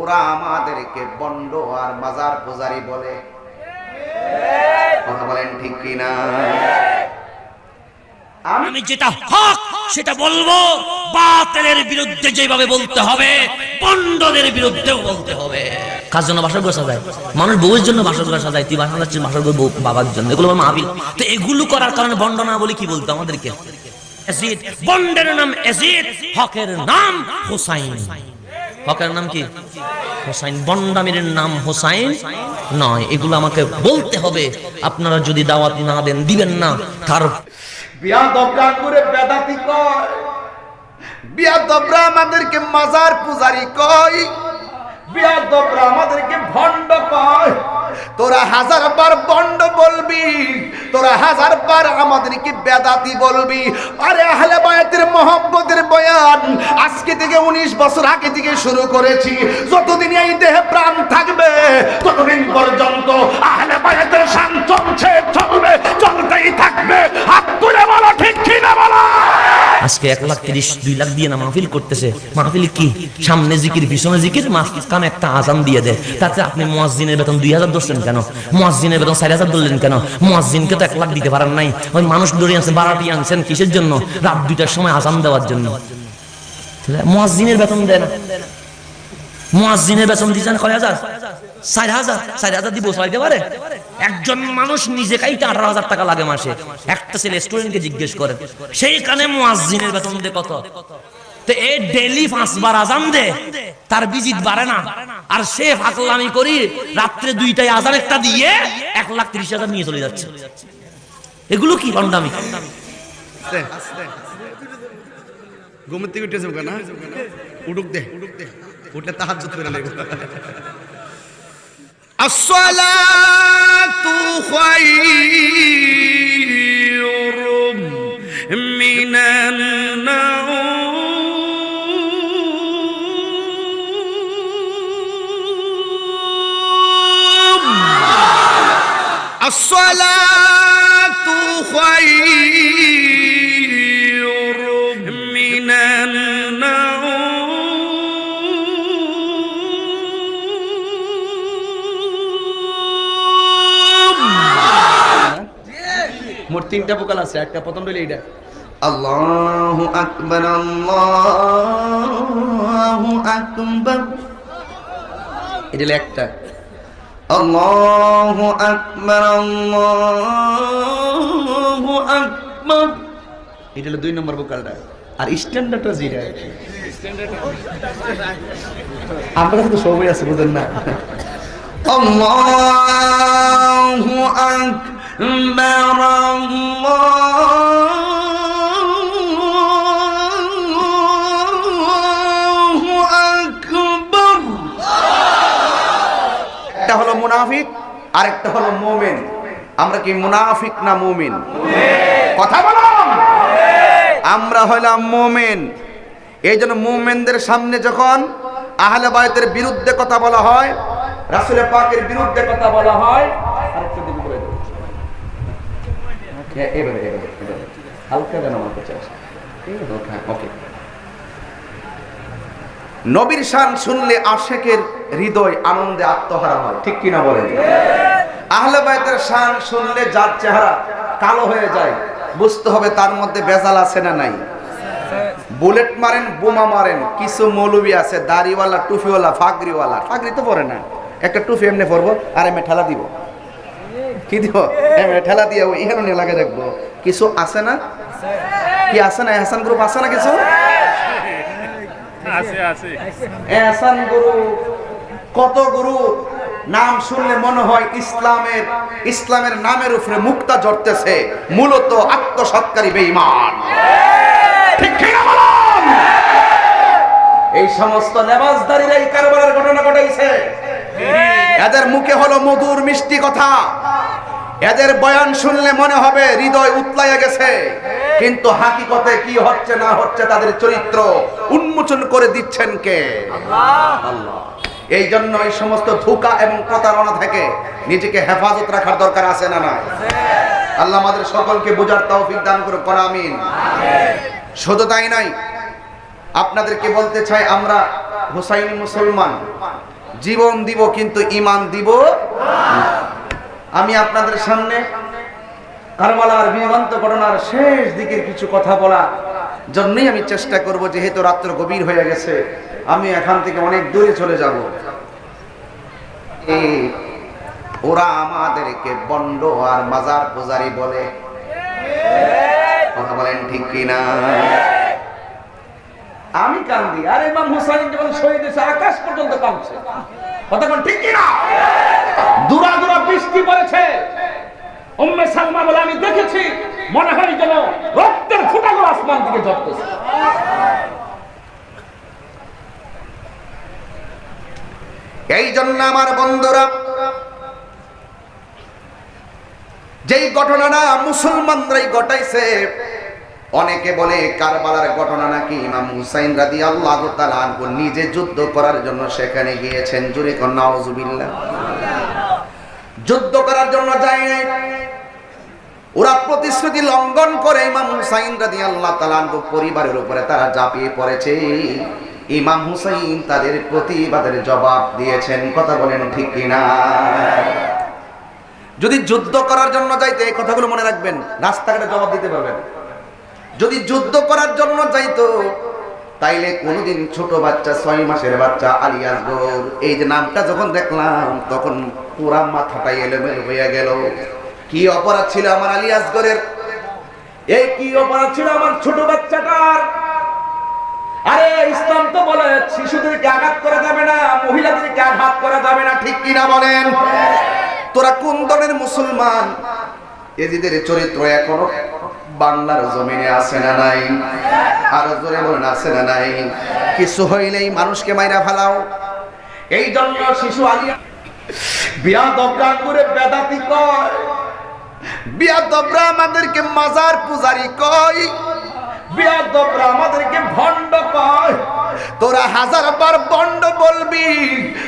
ওরা আমাদেরকে বন্ড আর মাজার পূজারি বলে। কথা বলেন ঠিক কিনা? আমি যেটা হক, সেটা বলব। বাতিলের বিরুদ্ধে যেভাবে বলতে হবে পণ্ডদের বিরুদ্ধেও বলতে হবে। কার জন্য বাসর ঘর সাজায়? মানুষ বউয়ের জন্য বাসর ঘর সাজায়, তুই বাসা যাচ্ছিস বাসর ঘর বাবার জন্য। এগুলো মাহবিল তো এগুলো করার কারণে বন্ড না বলে কি বলতো আমাদেরকে? বন্ডের নাম এজিদ হকের নাম হুসাইন। হকের নাম কি? হোসাইন। বন্ডামির নাম হোসাইন নয়। এগুলো আমাকে বলতে হবে। আপনারা যদি দাওয়াত না দেন, দিবেন না। তার কয়। আমাদেরকে মাজার পূজারি আমাদেরকে ভণ্ড তোরা হাজার বার বন্ড বলবি। তোরা হাজার বার আমাদেরকে বেদাতি বলবি। আরে আহলে বায়াতের আজকে থেকে উনিশ বছর আগে থেকে শুরু করেছি। যতদিন এই দেহে প্রাণ থাকবে, ততদিন পর্যন্ত চলবে, চলতেই থাকবে। হাত তুলে বলো, ঠিক কিনা বলো? আজকে এক লাখ তিরিশ, দুই লাখ দিয়ে না মাহফিল করতেছে। মাহফিল কি? সামনে জিকির, পিছনে জিকির মাঝখানে একটা আজান দিয়ে দেয়। তাতে আপনি বেতন দুই হাজার ধরছেন কেন? বেতন চার হাজার ধরলেন কেন? মুয়াজ্জিনকে তো এক লাখ দিতে পারেন নাই। ওই মানুষ দৌড়ে আনছেন বারাটি আনছেন কিসের জন্য? রাত দুইটার সময় আজান দেওয়ার জন্য। তাহলে বেতন দেয় না। মুয়াজ্জিনের বেতন দিচ্ছেন কয় হাজার? চার হাজার। চার হাজার দিব চাইতে পারে? একজন মানুষ নিজে খাইতে আঠারো হাজার টাকা লাগে মাসে। একটা ছেলে স্টুডেন্টকে জিজ্ঞেস করে সেইখানে মুয়াজ্জিনের বেতন দে কত? এ ডেলি পাঁচবার আজান দে, তার বিজিত বাড়ে না। আর সে ফাকলামি করি, রাত্রে দুইটায় আজান একটা দিয়ে এক লাখ তিরিশ হাজার নিয়ে চলে যাচ্ছে। এগুলো কি রন্ডামি ঘুমের থেকে উঠেছে না উঠুক দে উঠুক দে উঠলে তাহার যত করে লাগবে الصلاة خير من النوم الصلاة خير তিনটা ভোকাল আছে একটা প্রথম রইল এইটা। আল্লাহু আকবার আল্লাহু আকবার। এটা একটা। আল্লাহু আকবার আল্লাহু আকবার। এটা হলো দুই নম্বর ভোকালটা। আর স্ট্যান্ডার্ডটা যেটা আমার তো সবই আছে বুঝেন না। আল্লাহু আকবার। একটা হলো মুনাফিক আর একটা হলো মুমিন। আমরা কি মুনাফিক না মুমিন? কথা বলো। আমরা হলাম মুমিন। এই জন্য মুমিনদের সামনে যখন আহলে বায়তের বিরুদ্ধে কথা বলা হয়, রাসূলের পাকের বিরুদ্ধে কথা বলা হয় আরেকটু দিকে করে দাও। হ্যাঁ, এভাবে, এভাবে। হালকা যেন আমার কাছে আসে। ওকে নবীর শান শুনলে আশেকের হৃদয় আনন্দে আত্মহারা হয় ঠিক কিনা বলেন? আহলে বাইতের শান শুনলে যার চেহারা কালো হয়ে যায় বুঝতে হবে তার মধ্যে বেজাল আছে না নাই। বুলেট মারেন বোমা মারেন কিছু মৌলবি আছে দাড়িওয়ালা টুফিওয়ালা ফাগরিওয়ালা। ফাগরি তো পরে না। একটা টুফি এমনি পরবো আর এমনি ঠেলা দিব। কি দিব? ঠেলা দিয়ে এখানে নিয়ে লাগে রাখব। কিছু আছে না? কি আছে না? হাসান গ্রুপ আছে না কিছু? এহসান গুরু কত গুরু? নাম শুনলে মনে হয় ইসলামের ইসলামের নামের উপরে মুক্তা জড়তেছে মূলত আত্মসৎকারী বেঈমান। ঠিক কিনা বলুন? এই সমস্ত নেবাজদারিরা এই কারবারের ঘটনা ঘটাইছে। এদের মুখে হলো মধুর মিষ্টি কথা। এদের বয়ান শুনলে মনে হবে হৃদয় উতলাইয়া গেছে। কিন্তু হাকিকতে কি হচ্ছে না হচ্ছে তাদের চরিত্র উন্মোচন করে দিচ্ছেন কে? এই জন্য এই সমস্ত ধোকা এবং প্রতারণা থেকে নিজেকে হেফাজত রাখার দরকার আছে না না আল্লাহ আমাদের সকলকে বোঝার তৌফিক দান করে করা আমিন। শুধু তাই নাই আপনাদেরকে বলতে চাই আমরা হুসাইনি মুসলমান জীবন দিব কিন্তু ইমান দিব আমি আপনাদের সামনে কারবালার বিভ্রান্ত ঘটনার শেষ দিকের কিছু কথা বলা জন্যই আমি চেষ্টা করব, যেহেতু রাত্র গভীর হয়ে গেছে, আমি এখান থেকে অনেক দূরে চলে যাব। ওরা আমাদেরকে বন্ড আর মাজার পূজারি বলে। কথা বলেন ঠিক কিনা? আমি কান্দি। আর ইমাম হুসাইন যখন শহীদ হয়েছে, আকাশ পর্যন্ত কাঁদছে কথা ঠিক কিনা? দুরা দুরা বৃষ্টি পড়েছে। উম্মে সালমা বলে, আমি দেখেছি, মনে হয় যেন রক্তের ফুটাগুলো আসমান দিকে ঝরতেছে। এই জন্য আমার বন্ধুরা, যেই ঘটনাটা মুসলমানরাই ঘটাইছে অনেকে বলে কারবালার ঘটনা নাকি ইমাম হুসাইন রাদি আল্লাহ নিজে যুদ্ধ করার জন্য সেখানে গিয়েছেন। জুরে কন্যা যুদ্ধ করার জন্য যায় নাই। ওরা প্রতিশ্রুতি লঙ্ঘন করে ইমাম হুসাইন রাদি আল্লাহ তালানকু পরিবারের উপরে তারা ঝাঁপিয়ে পড়েছে। ইমাম হুসাইন তাদের প্রতিবাদের জবাব দিয়েছেন। কথা বলেন ঠিক কিনা? যদি যুদ্ধ করার জন্য যাইতে এই কথাগুলো মনে রাখবেন, রাস্তাঘাটে জবাব দিতে পারবেন। যদি যুদ্ধ করার জন্য যাইতো তাইলে কোনোদিন ছোট বাচ্চা ছয় মাসের বাচ্চা আলী আসগর এই যে নামটা যখন দেখলাম তখন পুরা মাথাটা এলোমেলো হয়ে গেল। কি অপরাধ ছিল আমার আলী আসগরের এই কি অপরাধ ছিল আমার ছোট বাচ্চাটার? আরে ইসলাম তো বলে শিশুদেরকে আঘাত করা যাবে না মহিলাদেরকে আঘাত করা যাবে না ঠিক কিনা বলেন। তোরা কোন দলের মুসলমান? এজিদের চরিত্র এখনও বাংলার জমিনে আছে না নাই? আরও জোরে বলেন, আছে না নাই? কিছু হইলেই মানুষকে মাইরা ফেলাও। এই জন্য শিশু আলিয়া বিয়া দবরা করে বেদাতি কয়। বিয়া দবরা আমাদেরকে মাজার পূজারি কয়। বিয়া দবরা আমাদেরকে ভণ্ড কয়। তোরা হাজার বার বন্ড বলবি,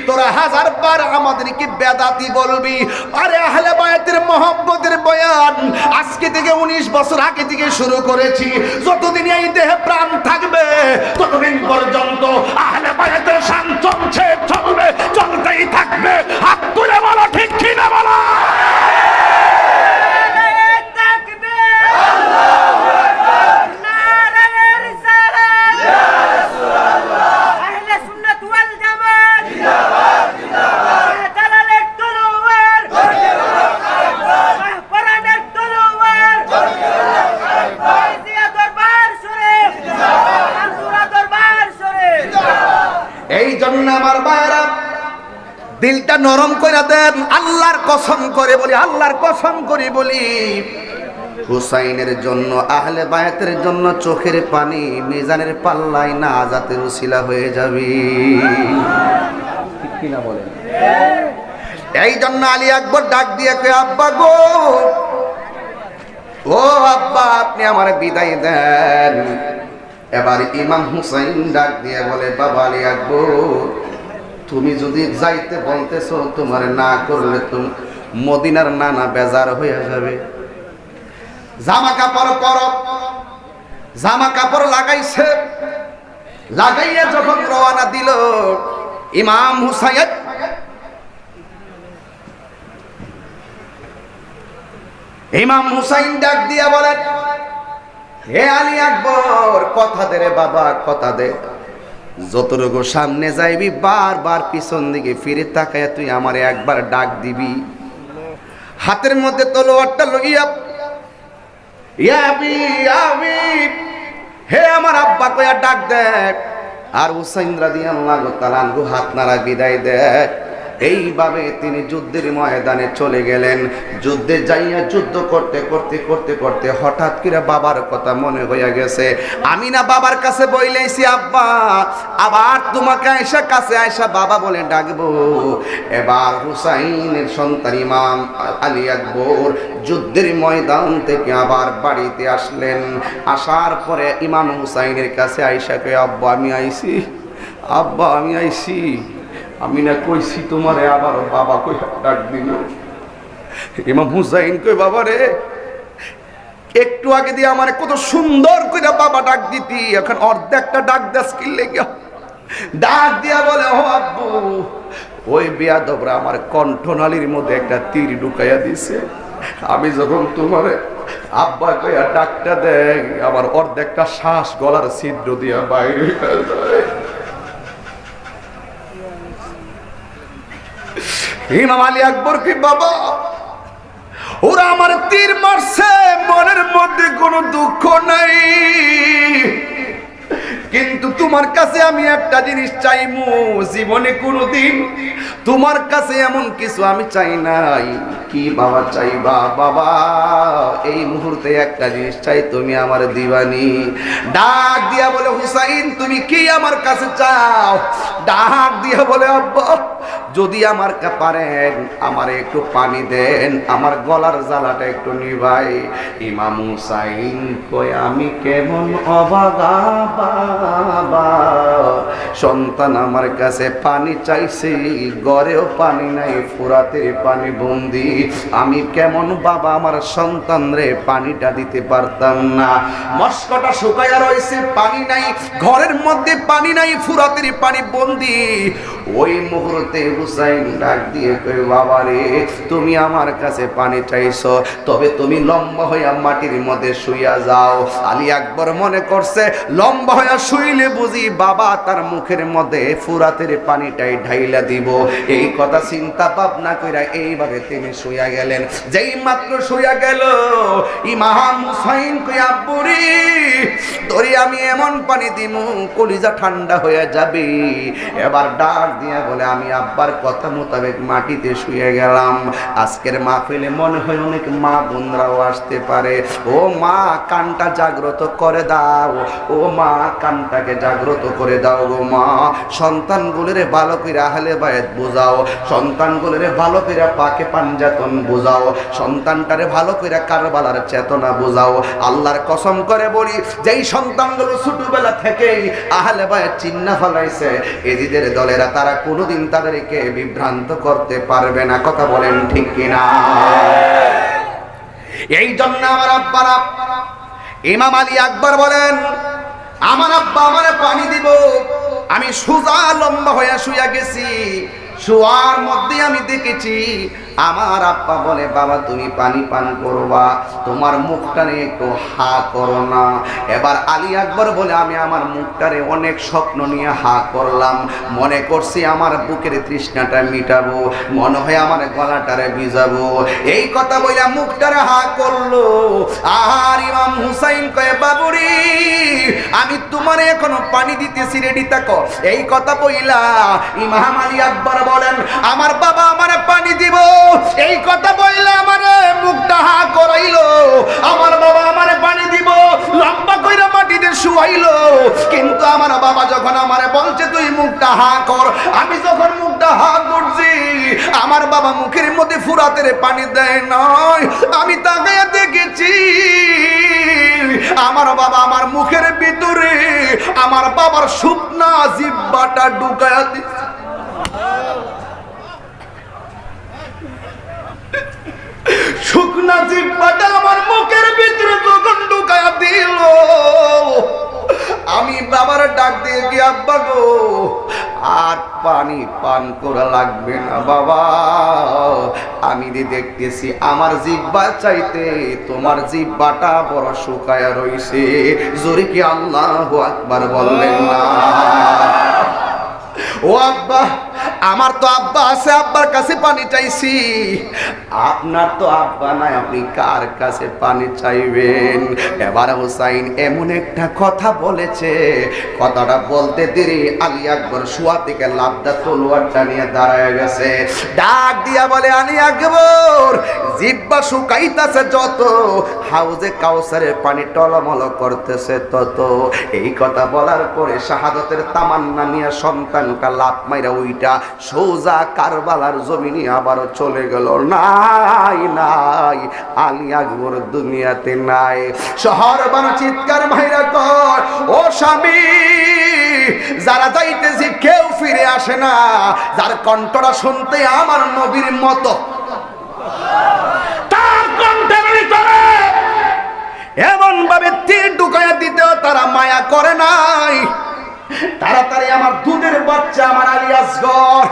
তোরা হাজার বার আমাদেরকে বেদাতি বলবি। আরে আহলে বায়াতের মোহাম্মদের বয়ান, আজকে থেকে উনিশ বছর আগে থেকে শুরু করেছি। যতদিন এই দেহে প্রাণ থাকবে, ততদিন পর্যন্ত আহলে বায়াতের শান চলছে চলবে এই জন্য আমার মায়েরা দিলটা নরম করে দেন আল্লাহর কসম করে বলি আল্লাহর কসম করি বলি। হুসাইনের জন্য আহলে বায়াতের জন্য চোখের পানি মিজানের পাল্লাই না আজাতের উসিলা হয়ে যাবে। কিনা বলেন? এই জন্য আলী আকবর ডাক দিয়ে কে আব্বা গো ও আব্বা আপনি আমার বিদায় দেন। এবার ইমাম হুসাইন ডাক দিয়ে বলে, বাবা আলী আকবর, তুমি যদি যাইতে বলতেছো, তোমার না করলে তুমি মদিনার নানা বেজার হয়ে যাবে। জামা কাপড় পর, জামা কাপড় লাগাইছে। লাগাইয়া যখন রওনা দিল, ইমাম হুসাইন ইমাম হুসাইন ডাক দিয়া বলেন হে আলী আকবর কথা দে রে বাবা, কথা দে। যতটুকু সামনে যাইবি, বারবার পিছন দিকে ফিরে তাকায় তুই আমার একবার ডাক দিবি। হাতের মধ্যে তলোয়ারটা লইয়া ইয়াবি হে আমার আব্বা, কইয়া ডাক দেখ আর হুসাইন রাদিয়াল্লাহু তাআলা আনহু হাত নাড়া বিদায় দেয় এইভাবে তিনি যুদ্ধের ময়দানে চলে গেলেন। যুদ্ধে যাইয়া যুদ্ধ করতে করতে করতে করতে হঠাৎ করে বাবার কথা মনে হইয়া গেছে। আমি না বাবার কাছে বইলেছি আব্বা। আবার তোমাকে আয়সা কাছে আয়সা বাবা বলে ডাকবো। এবার হুসাইনের সন্তান ইমাম আলী আকবর যুদ্ধের ময়দান থেকে আবার বাড়িতে আসলেন। আসার পরে ইমাম হুসাইনের কাছে আয়সাকে আব্বা, আমি আইছি। আব্বা, আমি আইছি। আমি না কইছি তোমারে, আবার বাবা কই ডাক দিল। ইমাম হুসাইন কই, বাবা রে, একটু আগে দিয়ে আমার কত সুন্দর করে বাবা ডাক দিতি, এখন অর্ধেকটা ডাক দাস কি লেগে? ডাক দিয়া বলে, ও আব্বু, ওই বিয়াদবরা আমার কণ্ঠনালীর মধ্যে একটা তীর ঢুকাইয়া দিছে। আমি যখন তোমার আব্বা কইয়া ডাকটা দেয় আমার অর্ধেকটা শ্বাস গলার ছিদ্র দিয়া বাইরে হয়ে যায় ইমাম আলী আকবর কি বাবা? ওরা আমার তীর মারছে, মনের মধ্যে কোনো দুঃখ নাই। কিন্তু তোমার কাছে আমি একটা জিনিস চাইমু, জীবনে কোনোদিন তোমার কাছে এমন কিছু আমি চাই নাই। কি বাবা চাইবা? বাবা, এই মুহূর্তে একটা জিনিস চাই, তুমি আমার দিবানি। ডাক দিয়া বলে, হুসাইন, তুমি কি আমার কাছে চাও? ডাক দিয়া বলে, আব্বা যদি আমার পারেন, আমার একটু পানি দেন, আমার গলার জ্বালাটা একটু নিভাই। ইমাম হুসাইন কয়, আমি কেমন অবাগা, বাবা। সন্তান আমার কাছে পানি চাইছে গড়েও পানি নাই, ফুরাতে পানি বন্দি। আমি কেমন বাবা, আমার সন্তান রে, পানিটা দিতে পারতাম না। মস্কটা শুকাইয়া রয়েছে, পানি নাই, ঘরের মধ্যে পানি নাই, ফুরাতের পানি বন্দি। ওই মুহূর্তে হুসাইন ডাক দিয়ে কই বাবা রে, তুমি আমার কাছে পানি চাইছো, তবে তুমি লম্বা হইয়া মাটির মধ্যে শুইয়া যাও। আলী আকবর মনে করছে, লম্বা হইয়া শুইলে বুঝি বাবা তার মুখের মধ্যে ফুরাতের পানিটাই ঢাইলা দিব। এই কথা চিন্তা ভাবনা কইরা এইভাবে তিনি শুইয়া গেলেন। যেই মাত্র শুইয়া গেল ইমাম হুসাইন কই আব্বুরি তোরে আমি এমন পানি দিমু, কলিজা ঠান্ডা হয়ে যাবে। এবার ডাক দিয়া বলে, আমি আব্বার কথা মোতাবেক মাটিতে শুয়ে গেলাম। আজকের মাহফিলে মনে হয় অনেক মা বোনরাও আসতে পারে। ও মা, কানটা জাগ্রত করে দাও। ও মা, কানটাকে জাগ্রত করে দাও গো মা। সন্তানগুলোরে ভালো করে আহলে বায়াত বোঝাও। সন্তানগুলোরে ভালো করে পাকে পাঞ্জাতন বোঝাও। সন্তানটারে ভালো করে কারবালার চেতনা বোঝাও। আল্লাহর কসম করে বলি, যেই সন্তানগুলো ছোটবেলা থেকেই আহলে বায়াত চিন্না ফলাইছে, এজিদের দলেরা তারা কোনোদিন তাদেরকে বিভ্রান্ত করতে পারবে না। কথা বলেন ঠিক কিনা? এই জন্য আমার আব্বারা, ইমাম আলী আকবর বলেন, আমার আব্বা আমারে পানি দিব। আমি সোজা লম্বা হয়ে শুয়ে গেছি। শোয়ার মধ্যে আমি দেখেছি আমার আব্বা বলে, বাবা, তুমি পানি পান করবা, তোমার মুখটারে একটু হা করো না। এবার আলী আকবর বলে, আমি আমার মুখটারে অনেক স্বপ্ন নিয়ে হা করলাম। মনে করছি আমার বুকের তৃষ্ণাটা মিটাবো, মনে হয় আমার গলাটারে ভিজাবো। এই কথা বলে মুখটারে হা করল। আর ইমাম হুসাইন কয়ে, বাবুরি, আমি তোমারে এখনও পানি দিতেছি, রেডি থাকো। এই কথা বইলা ইমাম আলী আকবর বলেন, আমার বাবা আমারে পানি দিব। এই কথা বইলা আমার মুখটা হা করাইলো। আমার বাবা আমারে পানি দিব, লম্বা কইরা মাটিতে শুয়াইলো। কিন্তু আমার বাবা যখন আমারে বলছে, তুই মুখটা হা কর। আমি যখন মুখটা হা করছি, আমার বাবা মুখের মধ্যে ফুরাতের পানি দেয় নয় আমি তাকাইয়া দেখেছি, আমার বাবা আমার মুখের ভিতরে আমার বাবার শুকনা জিব্বাটা ঢুকায়া দিচ্ছে শুকনা জিব্বাটা আমার মুখের ভিতরে যখন ঢুকায়া দিল। আমি বাবার ডাক দিয়ে কি আব্বা গো, আর পানি পান করা লাগবে না বাবা। আমি যে দেখতেছি, আমার জিব্বা চাইতে তোমার জিব্বাটা বড় শুকায়া রইছে। জোরে কি আল্লাহ আকবার বললেন না? ও আব্বা আমার তো আব্বা আছে, আব্বার কাছে পানি চাইছি। আপনার তো আব্বা নাই, আপনি কার কাছে পানি চাইবেন? এবার হুসাইন এমন একটা কথা বলেছে, কথাটা বলতে দেরি। আলী আকবর শুয়া থেকে লাভদা তলোয়ারটা নিয়ে দাঁড়ায় গেছে। ডাক দিয়া বলে, আলী আকবর, জিব্বা শুকাইতাছে যত, হাউজে কাউসারের পানি টলমল করতেছে তত। এই কথা বলার পরে শাহাদতের তামান্না নিয়ে সন্তানটা লাভ মাইরা ওইটা সোজা কারবালার জমিনে আবারও চলে গেল। নাই নাই, আলী আকবর দুনিয়াতে নাই। শহর বানা চিৎকার মাইরা কর, ও স্বামী, যারা যাইতেছি কেউ ফিরে আসে না। যার কণ্ঠটা শুনতে আমার নবীর মতো। এমন ভাবে তীর ঢুকাইয়া দিতেও তারা মায়া করে নাই। তাড়াতাড়ি আমার দুধের বাচ্চা আমার আলী আসগর